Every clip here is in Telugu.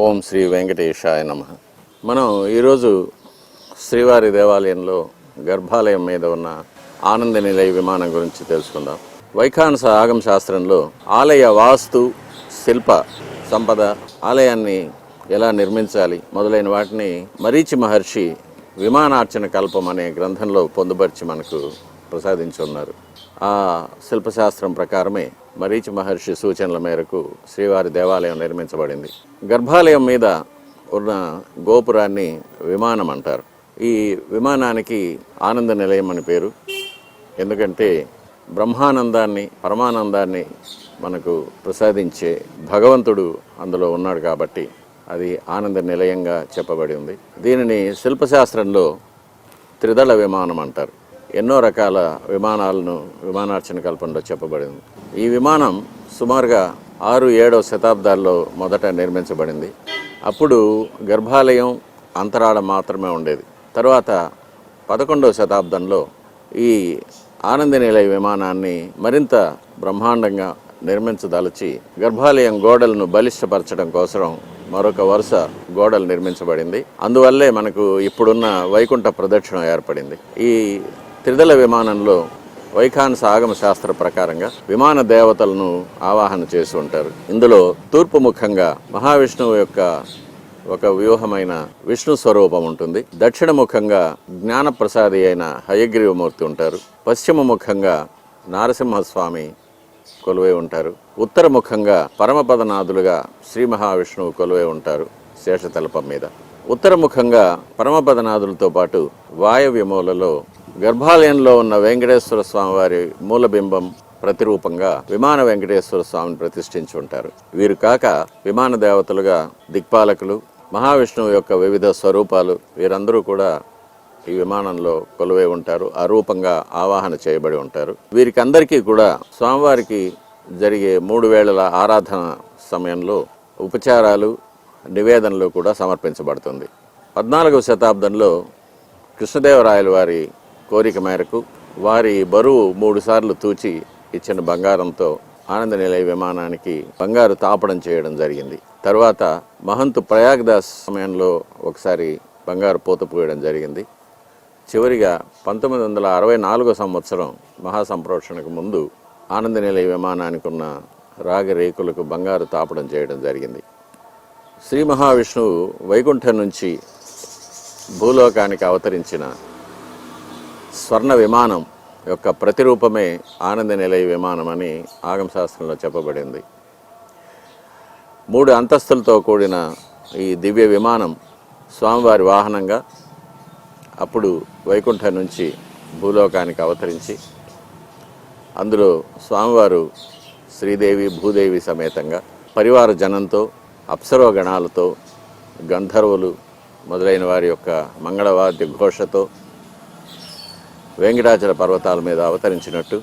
ఓం శ్రీ వెంకటేశాయ నమ. మనం ఈరోజు శ్రీవారి దేవాలయంలో గర్భాలయం మీద ఉన్న ఆనంద నిలయ విమానం గురించి తెలుసుకుందాం. వైఖానస ఆగమ శాస్త్రంలో ఆలయ వాస్తు శిల్ప సంపద ఆలయాన్ని ఎలా నిర్మించాలి మొదలైన వాటిని మరీచి మహర్షి విమానార్చన కల్పం అనే గ్రంథంలో పొందుపరిచి మనకు ప్రసాదించి ఉన్నారు. ఆ శిల్పశాస్త్రం ప్రకారమే మరీచి మహర్షి సూచనల మేరకు శ్రీవారి దేవాలయం నిర్మించబడింది. గర్భాలయం మీద ఉన్న గోపురాన్ని విమానం అంటారు. ఈ విమానానికి ఆనంద నిలయం అని పేరు. ఎందుకంటే బ్రహ్మానందాన్ని పరమానందాన్ని మనకు ప్రసాదించే భగవంతుడు అందులో ఉన్నాడు కాబట్టి అది ఆనంద నిలయంగా చెప్పబడి ఉంది. దీనిని శిల్పశాస్త్రంలో త్రిదళ విమానం అంటారు. ఎన్నో రకాల విమానాలను విమానార్చన కల్పనలో చెప్పబడింది. ఈ విమానం సుమారుగా ఆరు ఏడవ శతాబ్దాల్లో మొదట నిర్మించబడింది. అప్పుడు గర్భాలయం అంతరాళం మాత్రమే ఉండేది. తర్వాత పదకొండవ శతాబ్దంలో ఈ ఆనంద నిలయ విమానాన్ని మరింత బ్రహ్మాండంగా నిర్మించదలచి గర్భాలయం గోడలను బలిష్టపరచడం కోసం మరొక వరుస గోడలు నిర్మించబడింది. అందువల్లే మనకు ఇప్పుడున్న వైకుంఠ ప్రదక్షిణ ఏర్పడింది. ఈ త్రిదళ విమానంలో వైఖాన్ సాగమ శాస్త్ర ప్రకారంగా విమాన దేవతలను ఆవాహన చేసి ఉంటారు. ఇందులో తూర్పు ముఖంగా మహావిష్ణువు యొక్క ఒక వ్యూహమైన విష్ణు స్వరూపం ఉంటుంది. దక్షిణ ముఖంగా జ్ఞానప్రసాది అయిన హయగ్రీవమూర్తి ఉంటారు. పశ్చిమ ముఖంగా నారసింహస్వామి కొలువై ఉంటారు. ఉత్తర ముఖంగా పరమపదనాథులుగా శ్రీ మహావిష్ణువు కొలువై ఉంటారు శేషతలపం మీద. ఉత్తర ముఖంగా పరమపదనాథులతో పాటు వాయవ్యమూలలో గర్భాలయంలో ఉన్న వెంకటేశ్వర స్వామి వారి మూలబింబం ప్రతిరూపంగా విమాన వెంకటేశ్వర స్వామిని ప్రతిష్ఠించి ఉంటారు. వీరు కాక విమాన దేవతలుగా దిక్పాలకులు మహావిష్ణువు యొక్క వివిధ స్వరూపాలు వీరందరూ కూడా ఈ విమానంలో కొలువై ఉంటారు. ఆ రూపంగా ఆవాహన చేయబడి ఉంటారు. వీరికి అందరికీ కూడా స్వామివారికి జరిగే మూడు వేళల ఆరాధన సమయంలో ఉపచారాలు నివేదనలు కూడా సమర్పించబడుతుంది. పద్నాలుగవ శతాబ్దంలో కృష్ణదేవరాయల వారి కోరిక మేరకు వారి బరువు మూడు సార్లు తూచి ఇచ్చిన బంగారంతో ఆనంద నిలయ విమానానికి బంగారు తాపడం చేయడం జరిగింది. తర్వాత మహంతు ప్రయాగ్దాస్ సమయంలో ఒకసారి బంగారు పూత పోయడం జరిగింది. చివరిగా పంతొమ్మిది వందల అరవై నాలుగో సంవత్సరం మహాసంప్రోక్షణకు ముందు ఆనంద నిలయ విమానానికి ఉన్న రాగరేకులకు బంగారు తాపడం చేయడం జరిగింది. శ్రీ మహావిష్ణువు వైకుంఠం నుంచి భూలోకానికి అవతరించిన స్వర్ణ విమానం యొక్క ప్రతిరూపమే ఆనంద నిలయ విమానం అని ఆగమశాస్త్రంలో చెప్పబడింది. మూడు అంతస్తులతో కూడిన ఈ దివ్య విమానం స్వామివారి వాహనంగా అప్పుడు వైకుంఠం నుంచి భూలోకానికి అవతరించి అందులో స్వామివారు శ్రీదేవి భూదేవి సమేతంగా పరివార జనంతో అప్సరోగణాలతో గంధర్వులు మొదలైన వారి యొక్క మంగళవాద్య ఘోషతో వెంకటాచల పర్వతాల మీద అవతరించినట్టు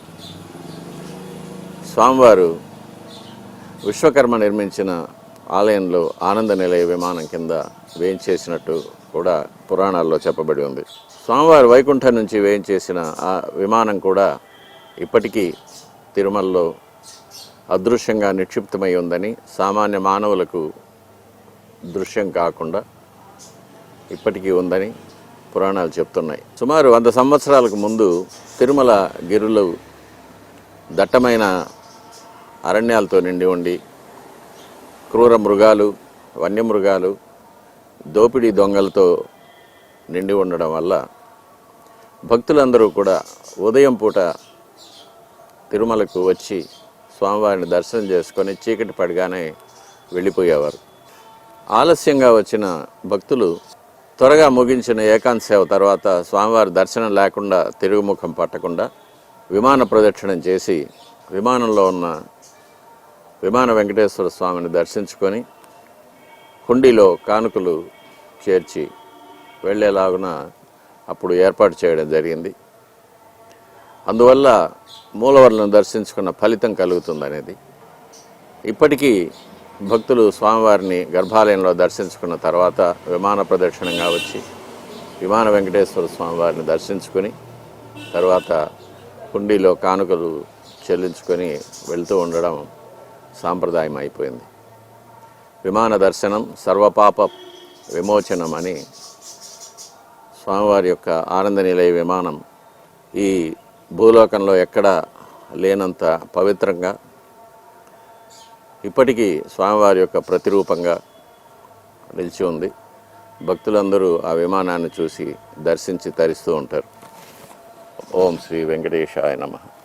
స్వామివారు విశ్వకర్మ నిర్మించిన ఆలయంలో ఆనంద నిలయ విమానం కింద వేయించేసినట్టు కూడా పురాణాల్లో చెప్పబడి ఉంది. స్వామివారు వైకుంఠం నుంచి వేయించేసిన ఆ విమానం కూడా ఇప్పటికీ తిరుమలలో అదృశ్యంగా నిక్షిప్తమై ఉందని సామాన్య మానవులకు దృశ్యం కాకుండా ఇప్పటికీ ఉందని పురాణాలు చెప్తున్నాయి. సుమారు వంద సంవత్సరాలకు ముందు తిరుమల గిరులు దట్టమైన అరణ్యాలతో నిండి ఉండి క్రూర మృగాలు వన్యమృగాలు దోపిడీ దొంగలతో నిండి ఉండడం వల్ల భక్తులందరూ కూడా ఉదయం పూట తిరుమలకు వచ్చి స్వామివారిని దర్శనం చేసుకొని చీకటి పడగానే వెళ్ళిపోయేవారు. ఆలస్యంగా వచ్చిన భక్తులు త్వరగా ముగించిన ఏకాంత సేవ తర్వాత స్వామివారి దర్శనం లేకుండా తిరుగుముఖం పట్టకుండా విమాన ప్రదక్షిణం చేసి విమానంలో ఉన్న విమాన వెంకటేశ్వర స్వామిని దర్శించుకొని హుండీలో కానుకలు చేర్చి వెళ్ళేలాగున అప్పుడు ఏర్పాటు చేయడం జరిగింది. అందువల్ల మూలవర్లను దర్శించుకున్న ఫలితం కలుగుతుందనేది. ఇప్పటికీ భక్తులు స్వామివారిని గర్భాలయంలో దర్శించుకున్న తర్వాత విమాన ప్రదక్షిణంగా వచ్చి విమాన వెంకటేశ్వర స్వామివారిని దర్శించుకొని తర్వాత కుండీలో కానుకలు చెల్లించుకొని వెళ్తూ ఉండడం సాంప్రదాయం అయిపోయింది. విమాన దర్శనం సర్వపాప విమోచనం అని స్వామివారి యొక్క ఆనంద నిలయ విమానం ఈ భూలోకంలో ఎక్కడా లేనంత పవిత్రంగా ఇప్పటికీ స్వామివారి యొక్క ప్రతిరూపంగా నిలిచి ఉంది. భక్తులందరూ ఆ విమానాన్ని చూసి దర్శించి తరిస్తూ ఉంటారు. ఓం శ్రీ వెంకటేశాయ నమః.